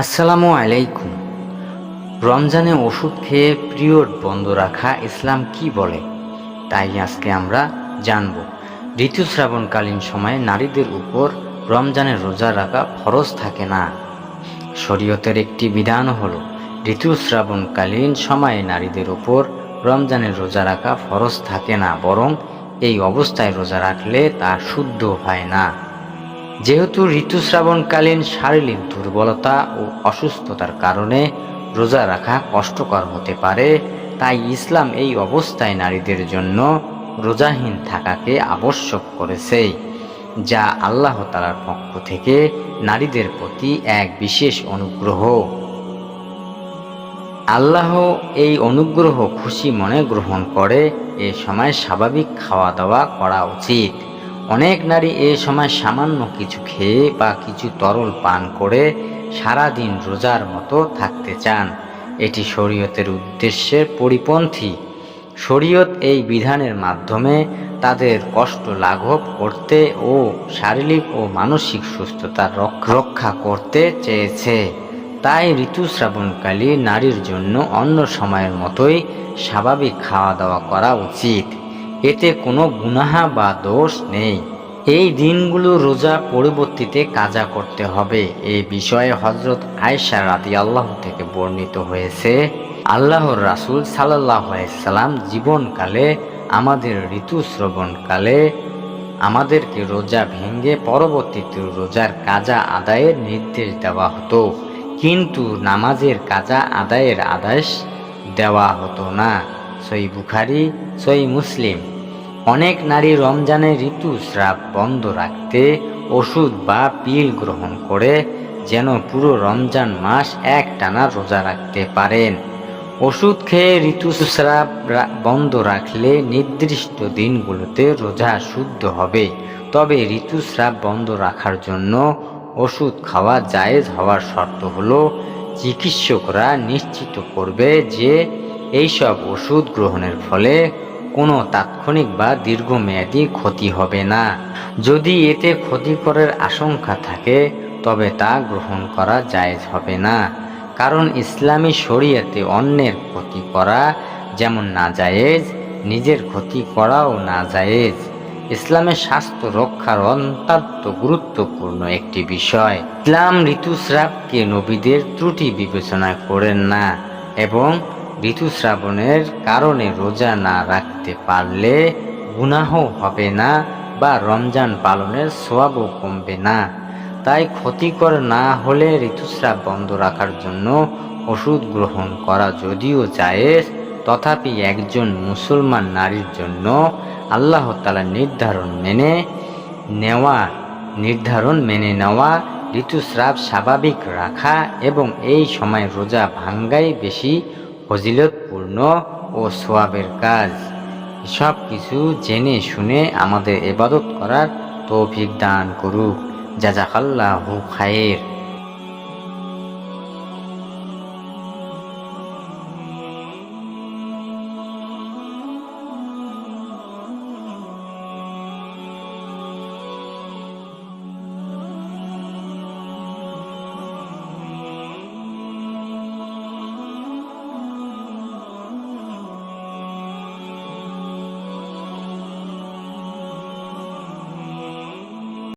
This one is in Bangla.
আসসালামু আলাইকুম। রমজানে ওষুধ খেয়ে পিরিয়ড বন্ধ রাখা ইসলাম কি বলে? তাই আজকে আমরা জানব। ঋতুস্রাবণকালীন সময়ে নারীদের উপর রমজানের রোজা রাখা ফরজ থাকে না। শরীয়তের একটি বিধান হলো ঋতুস্রাবণকালীন সময়ে নারীদের উপর রমজানের রোজা রাখা ফরজ থাকে না, বরং এই অবস্থায় রোজা রাখলে তা শুদ্ধ হয় না। যেহেতু ঋতুস্রাবণকালীন শারীরিক দুর্বলতা ও অসুস্থতার কারণে রোজা রাখা কষ্টকর হতে পারে, তাই ইসলাম এই অবস্থায় নারীদের জন্য রোজাহীন থাকাকে আবশ্যক করেছে, যা আল্লাহ তালার পক্ষ থেকে নারীদের প্রতি এক বিশেষ অনুগ্রহ। আল্লাহ এই অনুগ্রহ খুশি মনে গ্রহণ করে, এ সময় স্বাভাবিক খাওয়া দাওয়া করা উচিত। অনেক নারী এ সময় সামান্য কিছু খেয়ে বা কিছু তরল পান করে সারাদিন রোজার মতো থাকতে চান। এটি শরীয়তের উদ্দেশ্যের পরিপন্থী। শরীয়ত এই বিধানের মাধ্যমে তাদের কষ্ট লাঘব করতে ও শারীরিক ও মানসিক সুস্থতা রক- রক্ষা করতে চেয়েছে। তাই ঋতুস্রাবণকালী নারীর জন্য অন্য সময়ের মতোই স্বাভাবিক খাওয়া দাওয়া করা উচিত। এতে কোনো গুনাহা বা দোষ নেই। এই দিনগুলো রোজা পরবর্তীতে কাজা করতে হবে। এই বিষয়ে হজরত আয়সা রাদি আল্লাহ থেকে বর্ণিত হয়েছে, আল্লাহর রাসূল সাল্লাহ সাল্লাম জীবনকালে, আমাদের ঋতুস্রবণকালে আমাদেরকে রোজা ভেঙে পরবর্তীতে রোজার কাজা আদায়ের নির্দেশ দেওয়া হতো। কিন্তু নামাজের কাজা আদায়ের আদেশ দেওয়া হতো না। সই বুখারি, সই মুসলিম। অনেক নারী রমজানে ঋতুস্রাব বন্ধ রাখতে ওষুধ বা পিল গ্রহণ করে যেন পুরো রমজান মাস এক টানা রোজা রাখতে পারেন। ওষুধ খেয়ে ঋতুস্রাব বন্ধ রাখলে নির্দিষ্ট দিনগুলোতে রোজা শুদ্ধ হবে। তবে ঋতুস্রাব বন্ধ রাখার জন্য ওষুধ খাওয়া জায়েজ হওয়ার শর্ত হলো, চিকিৎসকরা নিশ্চিত করবে যে এইসব ওষুধ গ্রহণের ফলে কোনো তাৎক্ষণিক বা দীর্ঘমেয়াদী ক্ষতি হবে না। যদি এতে ক্ষতিকরের আশঙ্কা থাকে, তবে তা গ্রহণ করা জায়েজ হবে না। কারণ ইসলামী শরীয়তে অন্যের ক্ষতি করা যেমন না জায়েজ, নিজের ক্ষতি করাও না জায়েজ। ইসলামের স্বাস্থ্য রক্ষার অত্যন্ত গুরুত্বপূর্ণ একটি বিষয়। ইসলাম ঋতুস্রাবকে নবীদের ত্রুটি বিবেচনা করেন না এবং ঋতুস্রাবণের কারণে রোজা না রাখতে পারলে গুনাহ হবে না বা রমজান পালনের সোয়াবও কমবে না। তাই ক্ষতিকর না হলে ঋতুস্রাব বন্ধ রাখার জন্য ওষুধ গ্রহণ করা যদিও জায়েজ, তথাপি একজন মুসলমান নারীর জন্য আল্লাহ তালা নির্ধারণ মেনে নেওয়া, নির্ধারণ মেনে নেওয়া ঋতুস্রাব স্বাভাবিক রাখা এবং এই সময় রোজা ভাঙ্গাই বেশি ফজিলতপূর্ণ ও সোয়াবের কাজ। সব কিছু জেনে শুনে আমাদের এবাদত করার তৌফিক দান করুক। জাজাকাল্লাহু খায়ের।